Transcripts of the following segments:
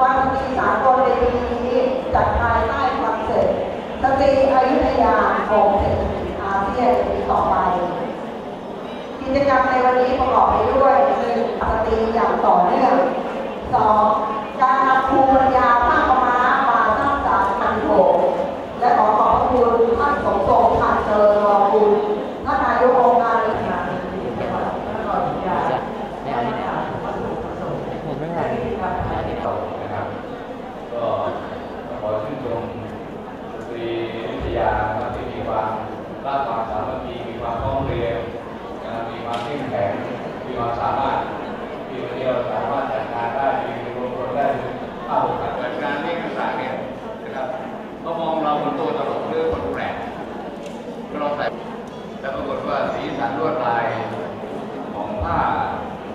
วันสตรีสากลในปีนี้จัดภายใต้คอนเซ็ปต์สตรีอายุทยาของเศรษฐกิจอาเซียนปีต่อไป กิจกรรมในวันนี้ประกอบไปด้วยหนึ่งสตรีอย่างต่อเนื่องสอง ไม่ไหวต่อนะครับ ก็ขอชื่นชมสตรีวิทยานะครับที่มีความรักความสามัคคีมีความพร้อมเรียนมีความเข้มแข็งมีความสามารถที่วันนี้เราสามารถจัดงานได้มีรวมคนได้เข้ากับจัดงานนี้ต่างๆเนี่ยนะครับเขามองเราเป็นตัวตลกหรือคนแปลกเราใส่แต่ปรากฏว่าสีสันลวดลายของผ้า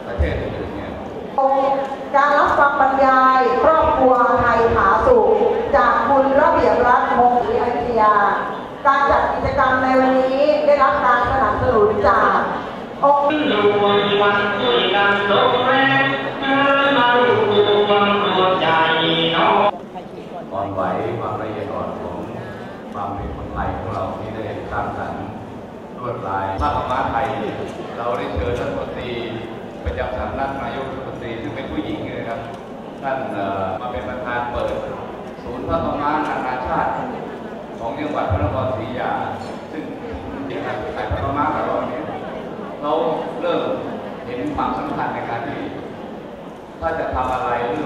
ประเทศอื่นๆเนี่ย การรับฟังบรรยายครอบครัวไทยผาสุขจากคุณระเบียบรัฐมงคลอยุธยา การจัดกิจกรรมในวันนี้ได้รับการสนับสนุน จากองค์รวมวันช่วยกันสมแรงเมื่อมารวมรวใจน้องความไหวความละเอียดอ่อนของความเป็นคนไทยของเราที่ได้สร้างสรรค์ลวดลายภาพม้าไทย เราได้เชิญรัฐมนตรีประจำสำนักนายกรัฐมนตรีซึ่งเป็นผู้หญิงนะครับท่านมาเป็นประธานเปิด ศูนย์พระม้านานาชาติของจังหวัดพระนครศรีอยุธยา ซึ่งจริงๆไทยพระม้าของเราเนี่ยเราเริ่มเห็นความสำคัญในการที่ ว่าจะทำอะไรหรือ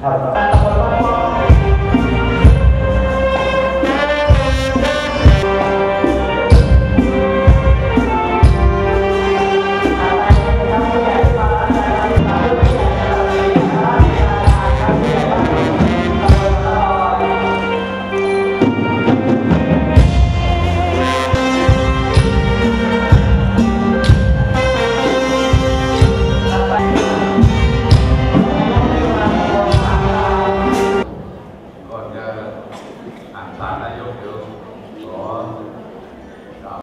好的。